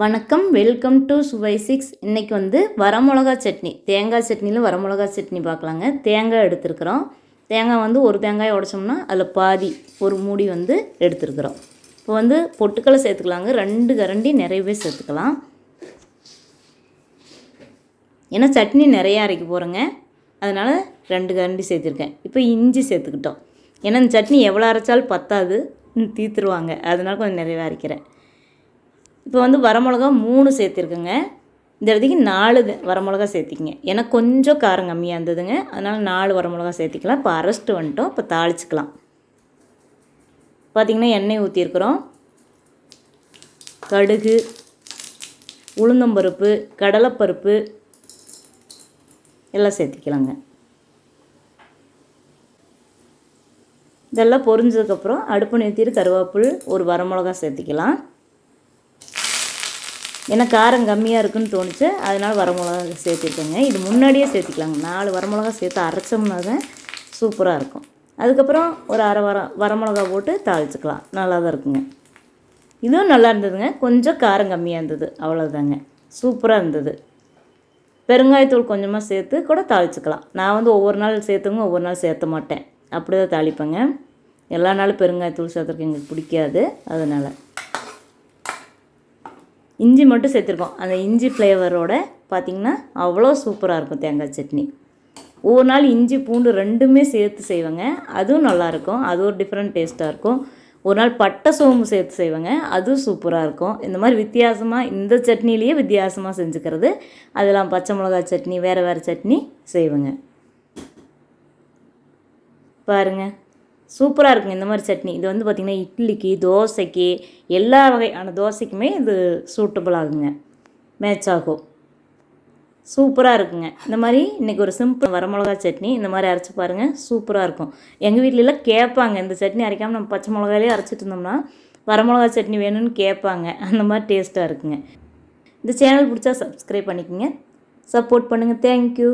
வணக்கம் welcome to சுவை six. இன்றைக்கி வந்து வரமிளகா சட்னி. தேங்காய் சட்னியில் வரமிளகா சட்னி பார்க்கலாங்க. தேங்காய் எடுத்துருக்குறோம். தேங்காய் வந்து ஒரு தேங்காய் உடச்சோம்னா அதில் பாதி ஒரு மூடி வந்து எடுத்துருக்குறோம். இப்போ வந்து பொட்டுக்களை சேர்த்துக்கலாங்க. ரெண்டு கரண்டி நிறையவே சேர்த்துக்கலாம். ஏன்னா சட்னி நிறையா அரைக்க போகிறேங்க அதனால் ரெண்டு கரண்டி சேர்த்துருக்கேன். இப்போ இஞ்சி சேர்த்துக்கிட்டோம். ஏன்னா இந்த சட்னி எவ்வளோ அரைச்சாலும் பத்தாது. தீர்த்துருவாங்க தீத்துருவாங்க. கொஞ்சம் நிறையவே அரைக்கிறேன். இப்போ வந்து வரமிளகா மூணு சேர்த்துருக்குங்க. இந்த இடத்துக்கு நாலு வரமிளகா சேர்த்திக்கங்க. ஏன்னா கொஞ்சம் காரம் கம்மியாக இருந்ததுங்க. அதனால் நாலு வரமிளகா சேர்த்திக்கலாம். இப்போ அரைச்சிட்டு வந்துட்டோம். இப்போ தாளிச்சுக்கலாம். பார்த்திங்கன்னா எண்ணெய் ஊற்றிருக்குறோம் கடுகு உளுந்தம்பருப்பு கடலைப்பருப்பு எல்லாம் சேர்த்திக்கலாங்க. இதெல்லாம் பொரிஞ்சதுக்கப்புறம் அடுப்பு நிறுத்திட்டு கருவேப்பில் ஒரு வரமிளகா சேர்த்திக்கலாம். ஏன்னா காரம் கம்மியாக இருக்குன்னு தோணுச்சு. அதனால் வரமிளகா சேர்த்துருக்கேங்க. இது முன்னாடியே சேர்த்துக்கலாங்க. நாலு வரமிளகா சேர்த்து அரைச்சோம்னா தான் சூப்பராக இருக்கும். அதுக்கப்புறம் ஒரு அரை வர வரமிளகா போட்டு தாளிச்சுக்கலாம். நல்லா தான் இருக்குங்க. இதுவும் நல்லா இருந்ததுங்க. கொஞ்சம் காரம் கம்மியாக இருந்தது. அவ்வளோதாங்க சூப்பராக இருந்தது. பெருங்காயத்தூள் கொஞ்சமாக சேர்த்து கூட தாளிச்சுக்கலாம். நான் வந்து ஒவ்வொரு நாள் சேர்த்துங்க ஒவ்வொரு நாள் சேர்த்த மாட்டேன். அப்படி தான் தாளிப்பேங்க. எல்லா நாளும் பெருங்காயத்தூள் சேர்த்துறதுக்கு எங்களுக்கு பிடிக்காது. அதனால். இஞ்சி மட்டும் சேர்த்துருக்கோம். அந்த இஞ்சி ஃப்ளேவரோட பார்த்திங்கன்னா அவ்வளோ சூப்பராக இருக்கும் தேங்காய் சட்னி. ஒவ்வொரு நாள் இஞ்சி பூண்டு ரெண்டுமே சேர்த்து செய்வேங்க. அதுவும் நல்லாயிருக்கும். அது ஒரு டிஃப்ரெண்ட் டேஸ்ட்டாக இருக்கும். ஒரு நாள் பட்டை சோம்பு சேர்த்து செய்வேங்க. அதுவும் சூப்பராக இருக்கும். இந்த மாதிரி வித்தியாசமாக இந்த சட்னிலேயே வித்தியாசமாக செஞ்சுக்கிறது. அதெல்லாம் பச்சை மிளகாய் சட்னி வேறு வேறு சட்னி செய்வேங்க. பாருங்க. சூப்பராக இருக்குங்க இந்த மாதிரி சட்னி. இது வந்து பார்த்திங்கன்னா இட்லிக்கு தோசைக்கு எல்லா வகையான தோசைக்குமே இது சூட்டபிள் ஆகுங்க. மேட்ச் ஆகும். சூப்பராக இருக்குங்க. இந்த மாதிரி இன்றைக்கி ஒரு சிம்பிள் வரமிளகா சட்னி இந்த மாதிரி அரைச்சி பாருங்கள் சூப்பராக இருக்கும். எங்கள் வீட்டிலலாம் கேட்பாங்க இந்த சட்னி அரைக்காமல் நம்ம பச்சை மிளகாலே அரைச்சிட்டு இருந்தோம்னா வரமிளகா சட்னி வேணும்னு கேட்பாங்க. அந்த மாதிரி டேஸ்ட்டாக இருக்குங்க. இந்த சேனல் பிடிச்சா சப்ஸ்கிரைப் பண்ணிக்கோங்க. சப்போர்ட் பண்ணுங்கள் தேங்க்யூ